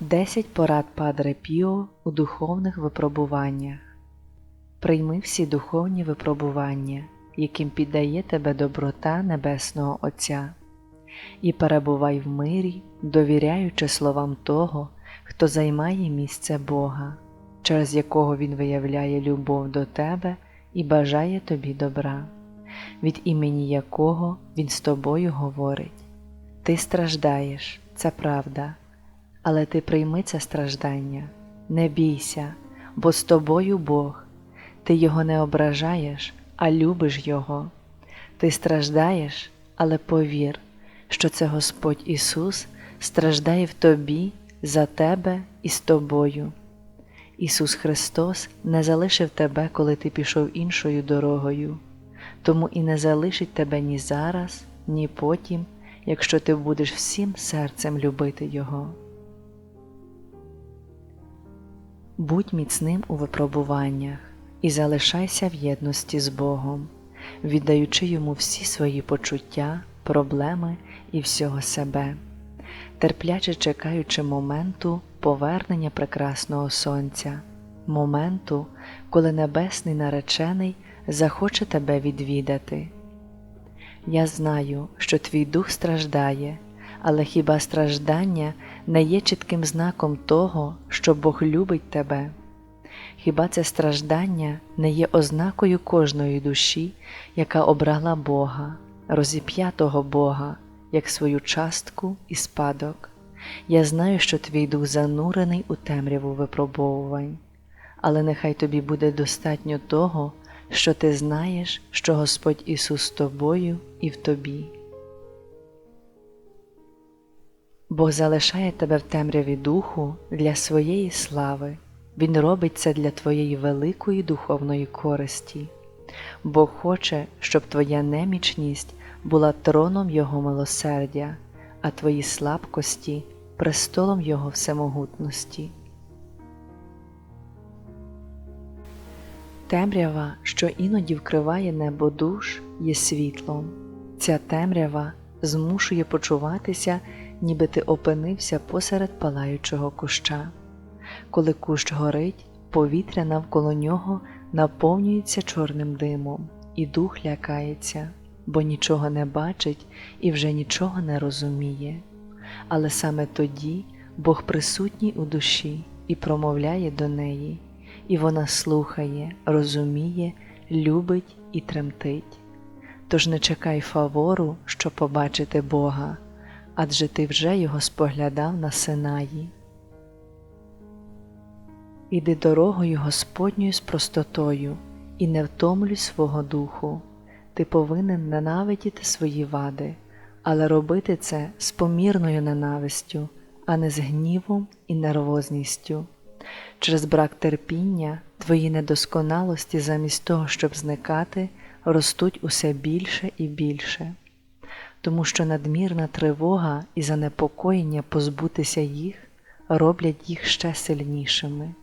10 порад Падре Піо у духовних випробуваннях. Прийми всі духовні випробування, яким піддає тебе доброта Небесного Отця, і перебувай в мирі, довіряючи словам того, хто займає місце Бога, через якого Він виявляє любов до тебе і бажає тобі добра, від імені якого Він з тобою говорить. Ти страждаєш, це правда, але ти прийми це страждання, не бійся, бо з тобою Бог, ти Його не ображаєш, а любиш Його. Ти страждаєш, але повір, що це Господь Ісус страждає в тобі, за тебе і з тобою. Ісус Христос не залишив тебе, коли ти пішов іншою дорогою, тому і не залишить тебе ні зараз, ні потім, якщо ти будеш всім серцем любити Його. Будь міцним у випробуваннях і залишайся в єдності з Богом, віддаючи Йому всі свої почуття, проблеми і всього себе, терпляче чекаючи моменту повернення прекрасного сонця, моменту, коли небесний наречений захоче тебе відвідати. Я знаю, що твій дух страждає, але хіба страждання не є чітким знаком того, що Бог любить тебе? Хіба це страждання не є ознакою кожної душі, яка обрала Бога, розіп'ятого Бога, як свою частку і спадок? Я знаю, що твій дух занурений у темряву випробовувань, але нехай тобі буде достатньо того, що ти знаєш, що Господь Ісус з тобою і в тобі. Бог залишає тебе в темряві духу для своєї слави, Він робить це для твоєї великої духовної користі, Бог хоче, щоб твоя немічність була троном Його милосердя, а твої слабкості престолом Його всемогутності. Темрява, що іноді вкриває небо душ, є світлом. Ця темрява змушує почуватися, ніби ти опинився посеред палаючого куща. Коли кущ горить, повітря навколо нього наповнюється чорним димом, і дух лякається, бо нічого не бачить і вже нічого не розуміє. Але саме тоді Бог присутній у душі і промовляє до неї і вона слухає, розуміє, любить і тремтить. Тож не чекай фавору, щоб побачити Бога, адже ти вже його споглядав на Синаї. Іди дорогою Господньою з простотою і не втомлюй свого духу, ти повинен ненавидіти свої вади, але робити це з помірною ненавистю, а не з гнівом і нервозністю. Через брак терпіння твої недосконалості, замість того, щоб зникати, ростуть усе більше і більше, тому що надмірна тривога і занепокоєння позбутися їх роблять їх ще сильнішими.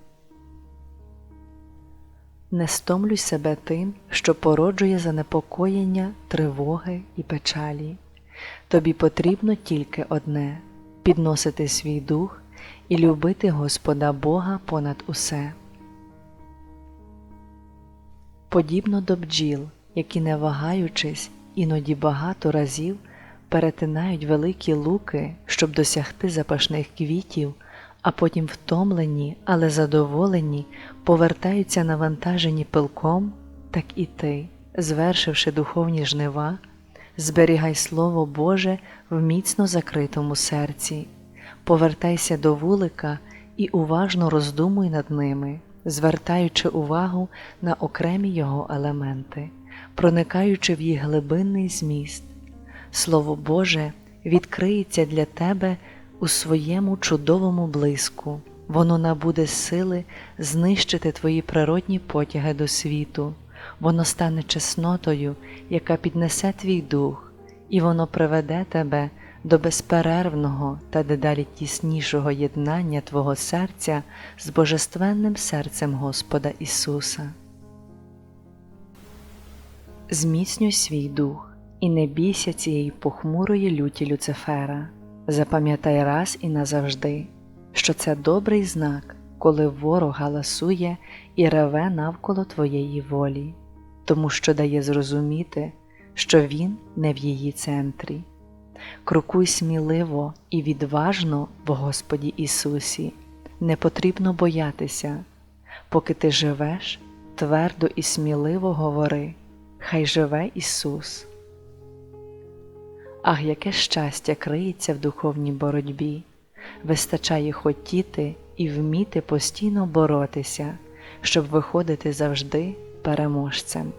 Не стомлюй себе тим, що породжує занепокоєння, тривоги і печалі. Тобі потрібно тільки одне підносити свій дух і любити Господа Бога понад усе. Подібно до бджіл, які, не вагаючись, іноді багато разів перетинають великі луки, щоб досягти запашних квітів, а потім втомлені, але задоволені, повертаються навантажені пилком, так і ти, звершивши духовні жнива, зберігай Слово Боже в міцно закритому серці повертайся до вулика і уважно роздумуй над ними, звертаючи увагу на окремі його елементи, проникаючи в їх глибинний зміст. Слово Боже відкриється для тебе у своєму чудовому блиску, воно набуде сили знищити твої природні потяги до світу, воно стане чеснотою, яка піднесе твій дух, і воно приведе тебе до безперервного та дедалі тіснішого єднання Твого серця з Божественним серцем Господа Ісуса. Зміцнюй свій дух і не бійся цієї похмурої люті Люцифера. Запам'ятай раз і назавжди що це добрий знак, коли ворог галасує і реве навколо твоєї волі, тому що дає зрозуміти, що він не в її центрі. Крокуй сміливо і відважно в Господі Ісусі. Не потрібно боятися, поки ти живеш, твердо і сміливо говори, Хай живе Ісус. Ах, яке щастя криється в духовній боротьбі, вистачає хотіти і вміти постійно боротися, щоб виходити завжди переможцем.